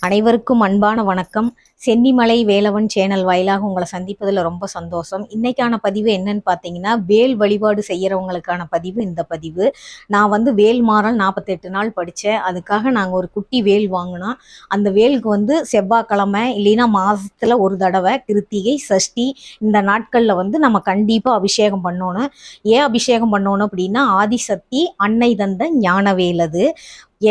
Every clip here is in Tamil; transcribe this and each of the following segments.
அனைவருக்கும் அன்பான வணக்கம். சென்னிமலை வேலவன் சேனல் வாயிலாக உங்களை சந்திப்பதில் ரொம்ப சந்தோஷம். இன்னைக்கான பதிவு என்னன்னு பார்த்தீங்கன்னா வேல் வழிபாடு செய்கிறவங்களுக்கான பதிவு இந்த பதிவு. நான் வந்து வேல் மாறல் நாற்பத்தெட்டு நாள் படித்தேன். அதுக்காக நாங்கள் ஒரு குட்டி வேல் வாங்கினோம். அந்த வேலுக்கு வந்து செவ்வாய்க்கிழமை இல்லைன்னா மாதத்தில் ஒரு தடவை கிருத்திகை சஷ்டி இந்த நாட்களில் வந்து நம்ம கண்டிப்பாக அபிஷேகம் பண்ணணும். ஏன் அபிஷேகம் பண்ணணும் அப்படின்னா ஆதிசக்தி அன்னை தந்த ஞானவேல் அது.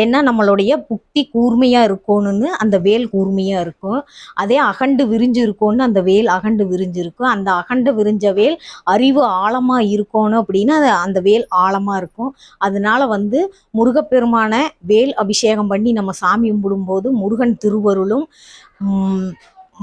ஏன்னா நம்மளுடைய புக்தி கூர்மையாக இருக்கணும்னு அந்த வேல் கூர்மையாக இருக்கும். அதே அகண்டு விரிஞ்சிருக்கோன்னு அந்த வேல் அகண்டு விரிஞ்சிருக்கும். அந்த அகண்டு விரிஞ்ச வேல் அறிவு ஆழமாக இருக்கணும் அப்படின்னா அது அந்த வேல் ஆழமாக இருக்கும். அதனால வந்து முருகப்பெருமான வேல் அபிஷேகம் பண்ணி நம்ம சாமி கும்பிடும்போது முருகன் திருவருளும்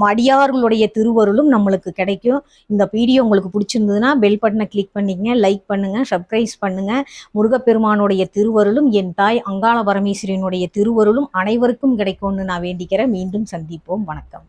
அடியார்களுடைய திருவருளும் நம்மளுக்கு கிடைக்கும். இந்த வீடியோ உங்களுக்கு பிடிச்சிருந்ததுன்னா பெல் பட்டனை கிளிக் பண்ணிக்கங்க லைக் பண்ணுங்கள் சப்ஸ்கிரைஸ் பண்ணுங்கள் முருகப்பெருமானுடைய திருவருளும் என் தாய் அங்காள பரமேஸ்வரியனுடைய திருவருளும் அனைவருக்கும் கிடைக்கும்னு நான் வேண்டிக்கிறேன். மீண்டும் சந்திப்போம். வணக்கம்.